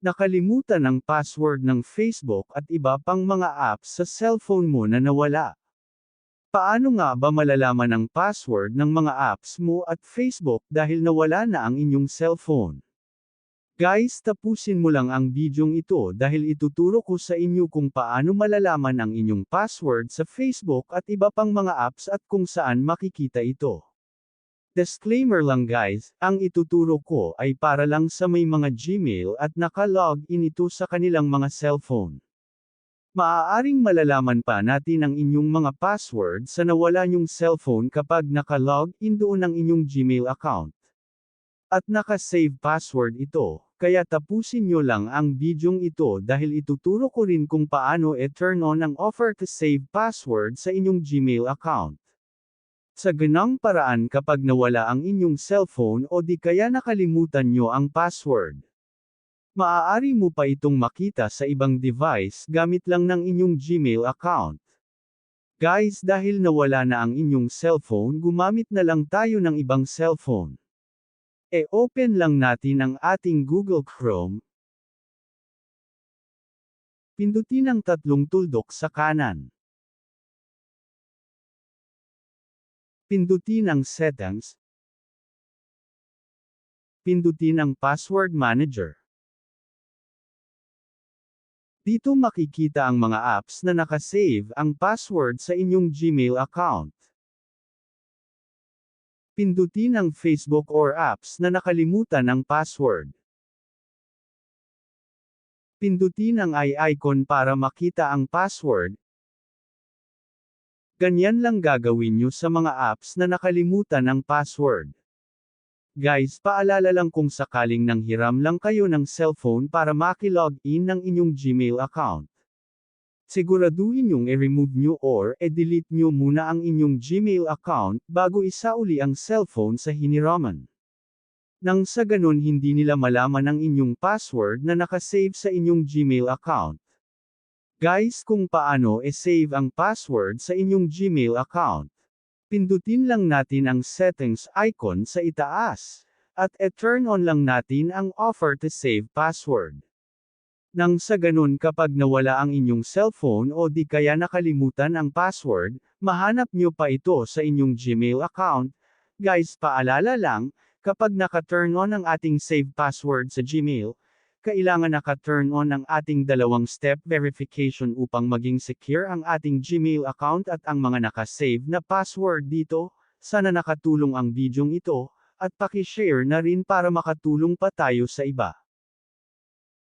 Nakalimutan ang password ng Facebook at iba pang mga apps sa cellphone mo na nawala. Paano nga ba malalaman ang password ng mga apps mo at Facebook dahil nawala na ang inyong cellphone? Guys tapusin mo lang ang bidyong ito dahil ituturo ko sa inyo kung paano malalaman ang inyong password sa Facebook at iba pang mga apps at kung saan makikita ito. Disclaimer lang guys, ang ituturo ko ay para lang sa may mga Gmail at naka-log in ito sa kanilang mga cellphone. Maaaring malalaman pa natin ang inyong mga password sa nawala nyong cellphone kapag naka-log in doon ang inyong Gmail account. At naka-save password ito, kaya tapusin nyo lang ang bidyong ito dahil ituturo ko rin kung paano e-turn on ang offer to save password sa inyong Gmail account. Sa ganang paraan kapag nawala ang inyong cellphone o di kaya nakalimutan nyo ang password. Maaari mo pa itong makita sa ibang device gamit lang ng inyong Gmail account. Guys dahil nawala na ang inyong cellphone gumamit na lang tayo ng ibang cellphone. E-open lang natin ang ating Google Chrome. Pindutin ang tatlong tuldok sa kanan. Pindutin ang Settings. Pindutin ang Password Manager. Dito makikita ang mga apps na nakasave ang password sa inyong Gmail account. Pindutin ang Facebook or apps na nakalimutan ang password. Pindutin ang i-icon para makita ang password, Ganyan lang gagawin nyo sa mga apps na nakalimutan ang password. Guys paalala lang kung sakaling nanghiram lang kayo ng cellphone para makilog in ng inyong Gmail account. Siguraduhin nyong i-remove nyo or e-delete nyo muna ang inyong Gmail account bago isauli ang cellphone sa hiniraman. Nang sa ganun hindi nila malaman ang inyong password na nakasave sa inyong Gmail account. Guys kung paano e-save ang password sa inyong Gmail account. Pindutin lang natin ang settings icon sa itaas. At e-turn on lang natin ang offer to save password. Nang sa ganun kapag nawala ang inyong cellphone o di kaya nakalimutan ang password, mahanap nyo pa ito sa inyong Gmail account. Guys paalala lang, kapag naka-turn on ang ating save password sa Gmail, kailangan naka-turn on ang ating dalawang step verification upang maging secure ang ating Gmail account at ang mga nakasave na password dito. Sana nakatulong ang bidyong ito, at paki-share na rin para makatulong pa tayo sa iba.